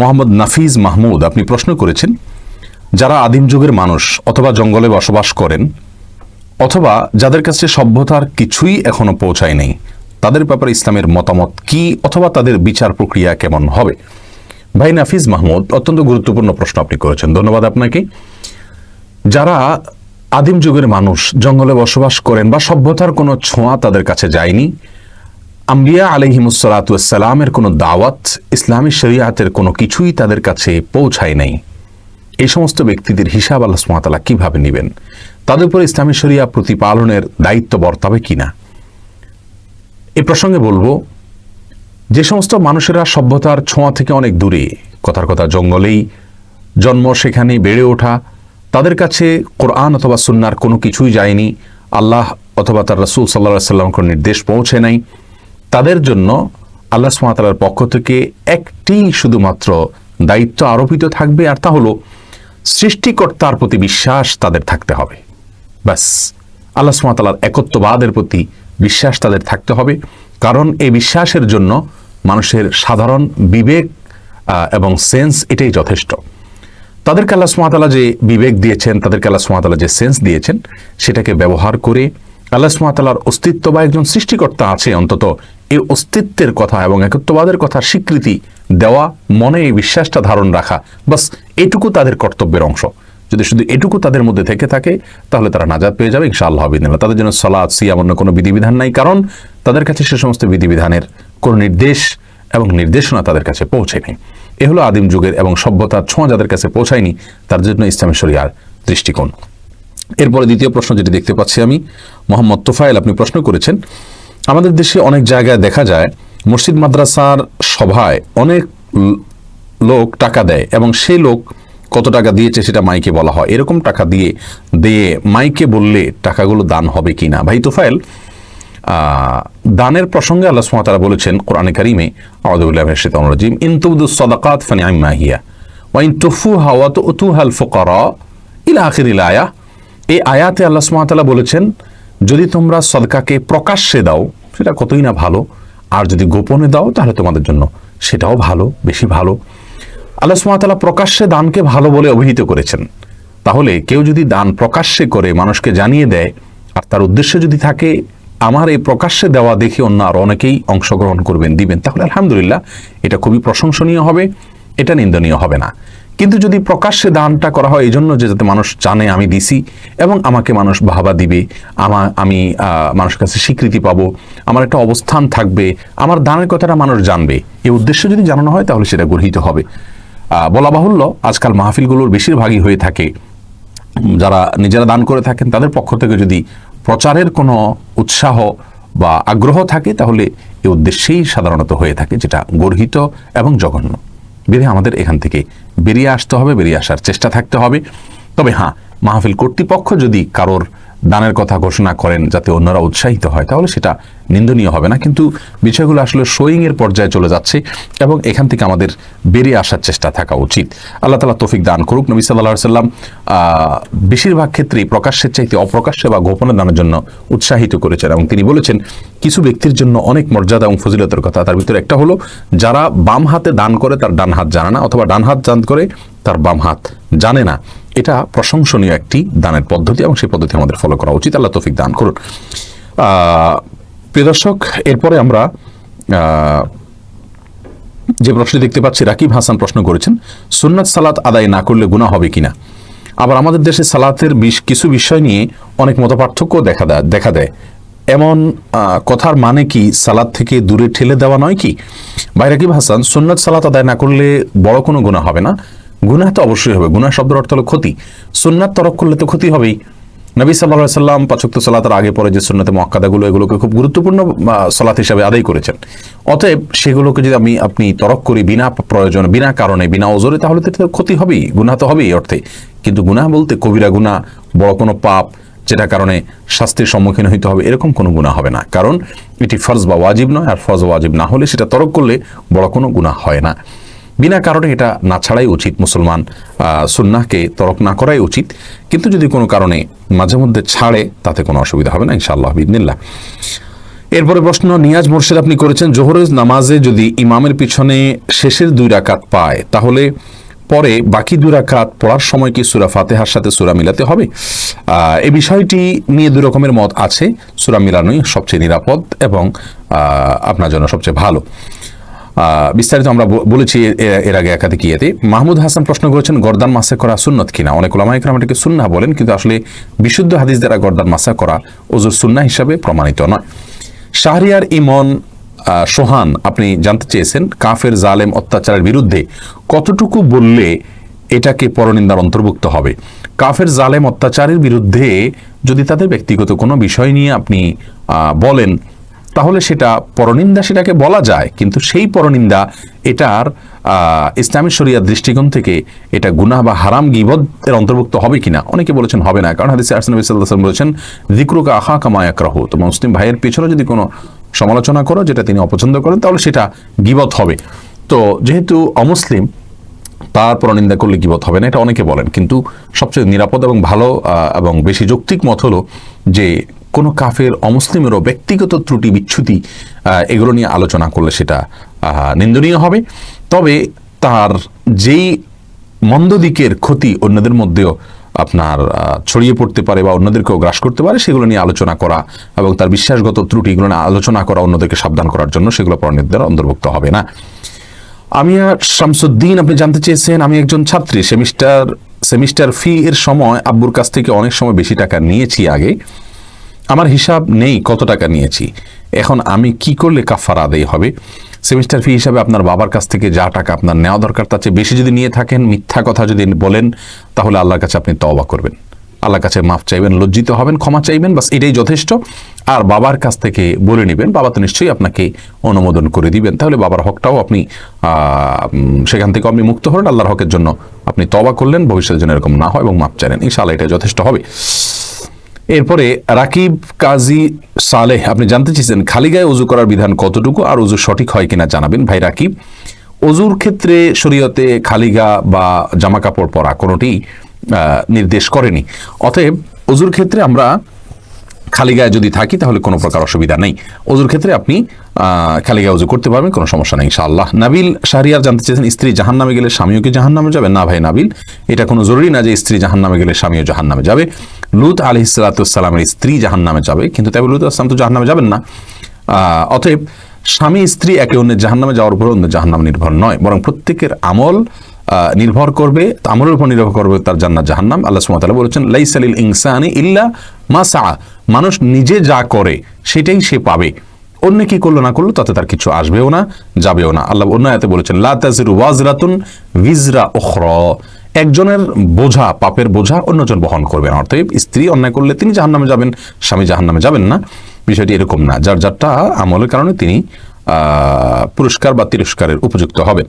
মোহাম্মদ নাফিজ মাহমুদ, আপনি প্রশ্ন করেছেন, যারা আদিম যুগের মানুষ অথবা জঙ্গলে বসবাস করেন, অথবা যাদের কাছে সভ্যতার কিছুই এখনও পৌঁছায় নেই, তাদের ব্যাপারে ইসলামের মতামত কি অথবা তাদের বিচার প্রক্রিয়া কেমন হবে? ভাই নাফিজ মাহমুদ, অত্যন্ত গুরুত্বপূর্ণ প্রশ্ন আপনি করেছেন, ধন্যবাদ আপনাকে। যারা আদিম যুগের মানুষ, জঙ্গলে বসবাস করেন বা সভ্যতার কোনো ছোঁয়া তাদের কাছে যায়নি আম্বিয়া আলহিমুসালাতামের কোনো দাওয়াত ইসলামী শরিয়াতের কোনো কিছুই তাদের কাছে পৌঁছায় নাই। এই সমস্ত ব্যক্তিদের হিসাব আল্লাহ সুমাতালা কীভাবে নেবেন? তাদের উপর ইসলামী শরিয়া প্রতিপালনের দায়িত্ব বর্তাবে কিনা? এ প্রসঙ্গে বলব, যে সমস্ত মানুষেরা সভ্যতার ছোঁয়া থেকে অনেক দূরে, কথার কথা জঙ্গলেই, জন্ম সেখানে বেড়ে ওঠা, তাদের কাছে কোরআন অথবা সুন্নার কোনো কিছুই যায়নি, আল্লাহ অথবা তার রসুল সাল্লা সাল্লাম কোনো নির্দেশ পৌঁছে নাই তাদের জন্য আল্লাহ সুমাতালার পক্ষ থেকে একটি শুধুমাত্র দায়িত্ব আরোপিত থাকবে, আর তা হলো সৃষ্টিকর্তার প্রতি বিশ্বাস তাদের থাকতে হবে। ব্যাস, আল্লাহ সুমাতালার একত্ববাদের প্রতি বিশ্বাস তাদের থাকতে হবে, কারণ এই বিশ্বাসের জন্য মানুষের সাধারণ বিবেক এবং সেন্স এটাই যথেষ্ট। তাদেরকে আল্লাহ সুমাতালা যে বিবেক দিয়েছেন, তাদেরকে আল্লাহ সুমাতালা যে সেন্স দিয়েছেন, সেটাকে ব্যবহার করে আল্লাহ সুমাতালার অস্তিত্ব বা একজন সৃষ্টিকর্তা আছে অন্তত এই অস্তিত্বের কথা এবং একত্ববাদের কথা স্বীকৃতি দেওয়া, মনে এই বিশ্বাসটা ধারণ রাখা, বাস এটুকু তাদের কর্তব্যের অংশ। যদি শুধু এটুকু তাদের মধ্যে থেকে থাকে, তাহলে তারা নাজাদ পেয়ে যাবে, ইনশাআল্লাহ বিদিনাল্লাহ তাদের জন্য সলাদ সিয়াম অন্য কোনো বিধিবিধান নাই, কারণ তাদের কাছে সে সমস্ত বিধিবিধানের কোনো নির্দেশ এবং নির্দেশনা তাদের কাছে পৌঁছেনি। এ হলো আদিম যুগের এবং সভ্যতার ছোঁয়া যাদের কাছে পৌঁছায়নি, তার জন্য ইসলামী শরিয়ার দৃষ্টিকোণ। এরপরে দ্বিতীয় প্রশ্ন যেটি দেখতে পাচ্ছি আমি, মোহাম্মদ তোফায়েল, আপনি প্রশ্ন করেছেন, আমাদের দেশে অনেক জায়গায় দেখা যায় মসজিদ মাদ্রাসার সভায় অনেক লোক টাকা দেয় এবং সেই লোক কত টাকা দিয়েছে সেটা মাইকে বলা হয়। এরকম টাকা দিয়ে দিয়ে মাইকে বললে টাকাগুলো দান হবে কি না ভাই তোফায়েল দানের প্রসঙ্গে আল্লাহ সুমাতারা বলেছেন কোরআনে কারিমে আউদুল্লাহিম ইনতুবদু সদাকাত ফানি আইমাহিয়া ওয়াইন তুফু হাওয়া তো উতু হাল ফোকরা ইলা আয়া। এই আয়াতে আল্লাহ সুমাতালা বলেছেন, যদি তোমরা সদকাকে প্রকাশ্যে দাও, সেটা কতই না ভালো। আর যদি গোপনে দাও, তাহলে তোমাদের জন্য সেটাও ভালো, বেশি ভালো। আল্লাহ সুমাতালা প্রকাশ্যে দানকে ভালো বলে অভিহিত করেছেন। তাহলে কেউ যদি দান প্রকাশ্যে করে মানুষকে জানিয়ে দেয়, আর তার উদ্দেশ্য যদি থাকে, আমার এই প্রকাশ্যে দেওয়া দেখে অন্য আর অনেকেই অংশগ্রহণ করবেন, দিবেন, তাহলে আলহামদুলিল্লাহ এটা খুবই প্রশংসনীয় হবে, এটা নিন্দনীয় হবে না। কিন্তু যদি প্রকাশ্যে দানটা করা হয়, এই জন্য যে যাতে মানুষ জানে আমি দিছি এবং আমাকে মানুষ ভাবা দিবে, আমা, আমি মানুষের কাছে স্বীকৃতি পাবো, আমার একটা অবস্থান থাকবে, আমার দানের কথাটা মানুষ জানবে, এই উদ্দেশ্য যদি জানানো হয় তাহলে সেটা গর্হিত হবে। বলা বাহুল্য, আজকাল মাহফিলগুলোর বেশিরভাগই হয়ে থাকে। যারা নিজেরা দান করে থাকেন, তাদের পক্ষ থেকে যদি প্রচারের কোনো উৎসাহ বা আগ্রহ থাকে, তাহলে এই উদ্দেশ্যেই সাধারণত হয়ে থাকে, যেটা গর্হিত এবং জঘন্য। বেরিয়ে আমাদের এখান থেকে বেরিয়ে আসতে হবে, বেরিয়ে আসার চেষ্টা থাকতে হবে। তবে হ্যাঁ মাহফিল কর্তৃপক্ষ যদি কারোর দানের কথা ঘোষণা করেন যাতে অন্যরা উৎসাহিত হয়, তাহলে সেটা নিন্দনীয় হবে না, কিন্তু বিষয়গুলো আসলে শোয়িং এর পর্যায়ে চলে যাচ্ছে এবং এখান থেকে আমাদের বেরিয়ে আসার চেষ্টা থাকা উচিত। আল্লাহ তালা তৌফিক দান করুক। নবী সাল্লাহ সাল্লাম বেশিরভাগ ক্ষেত্রেই প্রকাশ্যের চাইতে অপ্রকাশ্যে বা গোপনে দানের জন্য উৎসাহিত করেছেন এবং তিনি বলেছেন, কিছু ব্যক্তির জন্য অনেক মর্যাদা এবং ফজিলতের কথা। তার ভিতরে একটা হলো, যারা বাম হাতে দান করে তার ডান হাত জানে না, অথবা ডান হাত দান করে তার বাম হাত জানে না। এটা প্রশংসনীয় একটি দানের পদ্ধতি এবং সেই পদ্ধতি আমাদের ফলো করা উচিত। আল্লাহ তৌফিক দান করুন। প্রিয় দর্শক, এরপরে আমরা যে প্রশ্ন দেখতে পাচ্ছি, রাকিব হাসান প্রশ্ন করেছেন, সুন্নাত সালাত আদায় না করলে গুনাহ হবে কিনা? আবার আমাদের দেশে সালাতের বিশ- কিছু বিষয় নিয়ে অনেক মতপার্থক্য দেখা দেয় দেখা দেয়। এমন কথার মানে কি সালাদ থেকে দূরে ঠেলে দেওয়া নয় কি? ভাই রাকিব হাসান, সুন্নাত সালাত আদায় না করলে বড় কোনো গুনাহ হবে না? গুনাহ তো অবশ্যই হবে, গুনাহ শব্দের অর্থ হলো ক্ষতি। সুন্নাত তরক করলে তো ক্ষতি হবেই। নবী সাল্লাহ সাল্লাম পাচক্ত সালাতের আগে পরে যে সুন্নতে মক্কাদাগুলো এগুলোকে খুব গুরুত্বপূর্ণ সালাত হিসাবে আদায় করেছেন। অতএব সেগুলোকে যদি আমি, আপনি তরক করি বিনা প্রয়োজন, বিনা কারণে, বিনা ওজরে, তাহলে তো ক্ষতি হবেই, গুনাহ তো হবেই অর্থে। কিন্তু গুনাহ বলতে কবিরা গুনাহ, বড় কোনো পাপ যেটা কারণে শাস্তির সম্মুখীন হইতে হবে, এরকম কোনো গুনাহ হবে না। কারণ এটি ফরজ বা ওয়াজিব নয়, আর ফরজ ওয়াজিব না হলে সেটা তরক করলে বড় কোনো গুনাহ হয় না। বিনা কারণে এটা না ছাড়াই উচিত মুসলমান সুন্নাহকে তরক না করাই উচিত। কিন্তু যদি কোনো কারণে মাঝে মধ্যে ছাড়ে, তাতে কোনো অসুবিধা হবে না, ইনশাআল্লাহ বিদিনিল্লাহ এরপরে প্রশ্ন, নিয়াজ মোর্শেদ আপনি করেছেন জোহরের নামাজে যদি ইমামের পিছনে শেষের দুই রাকাত পায়, তাহলে পরে বাকি দুই রাকাত পড়ার সময় কি সুরা ফাতেহার সাথে সুরা মিলাতে হবে? এই বিষয়টি নিয়ে দুই রকমের মত আছে। সুরা মিলানোই সবচেয়ে নিরাপদ এবং আপনার জন্য সবচেয়ে ভালো। বিস্তারিত আমরা বলেছি এর আগে একাধিক ইয়েতে মাহমুদ হাসান প্রশ্ন করেছেন, গর্দান মাসে করা সুন্নত কিনা? অনেক ওলামা ইকরাম এটাকে সুন্নাহ বলেন, কিন্তু আসলে বিশুদ্ধ হাদিস দ্বারা গর্দান মাসা করা ওজুর সুন্না হিসাবে প্রমাণিত নয়। শাহরিয়ার ইমন সোহান, আপনি জানতে চেয়েছেন, কাফের জালেম অত্যাচারের বিরুদ্ধে কতটুকু বললে এটাকে পরনিন্দার অন্তর্ভুক্ত হবে? কাফের জালেম অত্যাচারের বিরুদ্ধে যদি তাদের ব্যক্তিগত কোনো বিষয় নিয়ে আপনি বলেন তাহলে সেটা পরনিন্দা সেটাকে বলা যায়, কিন্তু সেই পরনিন্দা এটার ইসলামী শরিয়ার দৃষ্টিকোণ থেকে এটা গুনাহ বা হারাম গিবদ এর অন্তর্ভুক্ত হবে কিনা? অনেকে বলেছেন হবে না, কারণ হাদিসে আলাইহি ওয়াসাল্লাম বলেছেন, যিকরুকা আহা কামায়াক রাহু তো মুসলিম ভাইয়ের পিছনে যদি কোনো সমালোচনা করো যেটা তিনি অপছন্দ করেন, তাহলে সেটা গিবত হবে। তো যেহেতু অমুসলিম, তার পরনিন্দা করলে গিবত হবে না, এটা অনেকে বলেন। কিন্তু সবচেয়ে নিরাপদ এবং ভালো এবং বেশি যৌক্তিক মত হলো যে কোনো কাফের অমুসলিমেরও ব্যক্তিগত ত্রুটি, বিচ্ছুতি এগুলো নিয়ে আলোচনা করলে সেটা নিন্দনীয় হবে। তবে তার যেই মন্দ দিকের ক্ষতি অন্যদের মধ্যেও আপনার ছড়িয়ে পড়তে পারে বা অন্যদেরকেও গ্রাস করতে পারে, সেগুলো নিয়ে আলোচনা করা এবং তার বিশ্বাসগত ত্রুটিগুলো নিয়ে আলোচনা করা অন্যদেরকে সাবধান করার জন্য সেগুলো পরনিন্দার অন্তর্ভুক্ত হবে না। আমিয়া শামসুদ্দিন, আপনি জানতে চেয়েছেন, আমি একজন ছাত্রী, সেমিস্টার সেমিস্টার ফি এর সময় আব্বুর কাছ থেকে অনেক সময় বেশি টাকা নিয়েছি আগে। আমার হিসাব নেই কত টাকা নিয়েছি। এখন আমি কি করলে কাফারা আদায় হবে? সেমিস্টার ফি হিসাবে আপনার বাবার কাছ থেকে যা টাকা আপনার নেওয়া দরকার, তার চেয়ে বেশি যদি নিয়ে থাকেন, মিথ্যা কথা যদি বলেন, তাহলে আল্লাহর কাছে আপনি তওবা করবেন। আল্লাহর কাছে মাফ চাইবেন, লজ্জিত হবেন, ক্ষমা চাইবেন, বাস এটাই যথেষ্ট। আর বাবার কাছ থেকে বলে নেবেন, বাবা তো নিশ্চয়ই আপনাকে অনুমোদন করে দিবেন। তাহলে বাবার হকটাও আপনি সেখান থেকে আপনি মুক্ত হলেন, আল্লাহর হকের জন্য আপনি তবা করলেন, ভবিষ্যতের জন্য এরকম না হয় এবং মাপ চাইলেন। ইনশাআল্লাহ এটা যথেষ্ট হবে। এরপরে রাকিব, কাজী, সালেহ, আপনি জানতে চেয়েছেন খালি গায়ে উজু করার বিধান কতটুকু আর উজু সঠিক হয় কিনা জানাবেন। ভাই রাকিব অজুর ক্ষেত্রে শরীয়তে খালি গা বা জামা কাপড় পরা কোনোটি নির্দেশ করেনি। অতএব অজুর ক্ষেত্রে আমরা খালি গায়ে যদি থাকি তাহলে কোনো প্রকার অসুবিধা নেই। অজুর ক্ষেত্রে আপনি খালি গায়ে অজু করতে পারবেন, কোনো সমস্যা নেই ইনশাআল্লাহ। নাবিল শাহরিয়ার জানতে চেয়েছেন, স্ত্রী জাহান নামে গেলে স্বামীও কি জাহান নামে যাবে? না ভাই নাবিল, এটা কোনো জরুরি না যে স্ত্রী জাহান নামে গেলে স্বামীও জাহান নামে যাবে। লুত আলি সালাতামের স্ত্রী জাহান নামে যাবে, কিন্তু তবে লুত আসলাম তো জাহান নামে যাবেন না। অতএব স্বামী স্ত্রী একে অন্যের জাহান নামে যাওয়ার উপর অন্য জাহান নামে নির্ভর নয়, বরং প্রত্যেকের আমল নির্ভর করবে, আমলের উপর নির্ভর করবে তার জান্নাত জাহান্নাম। আল্লাহ সুবহানাহু বলেছেন লাইসালিল ইনসানি ইল্লা মা সা মানুষ নিজে যা করে, সেটাই সে পাবে। অন্য কি করল না করল, তাতে তার কিছু আসবেও না, যাবেও না। আল্লাহ অন্য আয়াতে বলেছেন, লা তাজিরু ওয়াজরাতুন ভিজরা উখরা। একজনের বোঝা, পাপের বোঝা অন্যজন বহন করবেন অর্থাৎ স্ত্রী অন্যায় করলে তিনি জাহান নামে যাবেন, স্বামী জাহান নামে যাবেন না। বিষয়টি এরকম না। যার যারটা আমলের কারণে তিনি পুরস্কার বা তিরস্কারের উপযুক্ত হবেন।